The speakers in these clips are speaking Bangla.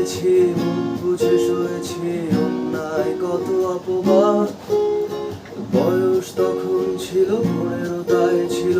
পেয়েছি বুঝে শুয়েছি অন্যায় কত অপবাদ। বয়স তখন ছিল পনেরো তাই ছিল।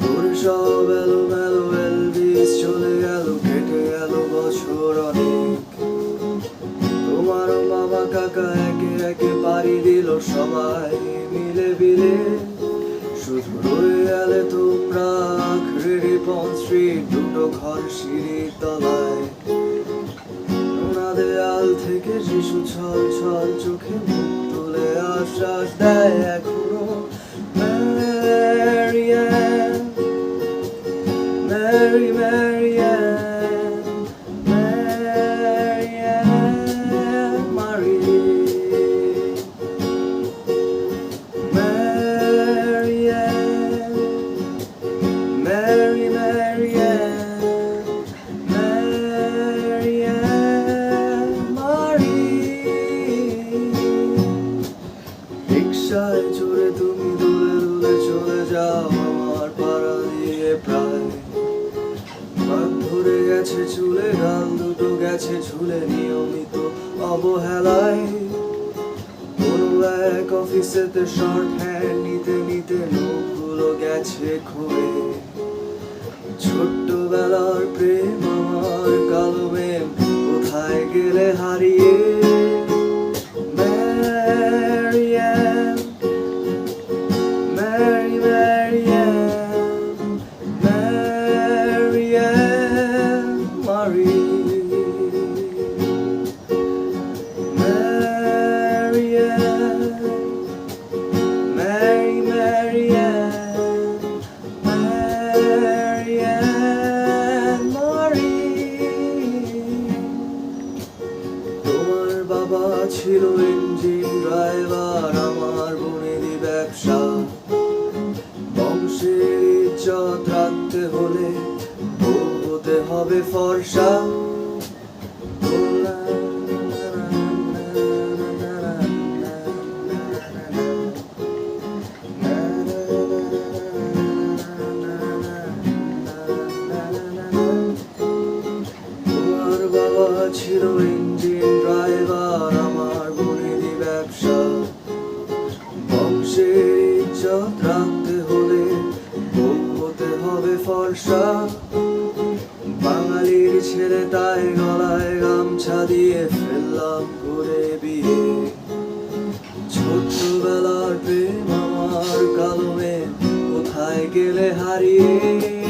তোর সব চলে গেল কেটে গেল বছর অনেক তোমার মামা কাকা একে একে দিল সবাই মিলে বিলে। শুধু গেলে তোমরা আখড়ে স্ট্রিট দুটো ঘর তলায়। নোনা থেকে শিশু ছল ছল চোখে মুখ তুলে আশ্বাস দেয় এখনো Mary Ann, ঝুলে নিয়মিত অবহেলায়। কোনো এক অফিসেতে শর্ট হ্যান্ড নিতে নিতে লোকগুলো গেছে খুঁড়ে। ছোট্টবেলার প্রেম আমার কালো মেম, কোথায় গেলে হারিয়ে? Mary তোমার বাবা ছিল ইঞ্জিন ড্রাইভার, আমার বনেদি ব্যবসা। বংশের ইজ্জত রাখতে হলে হতে হবে ফর্সা। বংশের ইচ্ছা থাকতে হলে হতে হবে ফর্সা। বাঙালির ছেলে তাই গলায় গামছা দিয়ে ফেললাম করে বিয়ে। ছোট্টবেলার প্রেম আমার কালমে কোথায় গেলে হারিয়ে?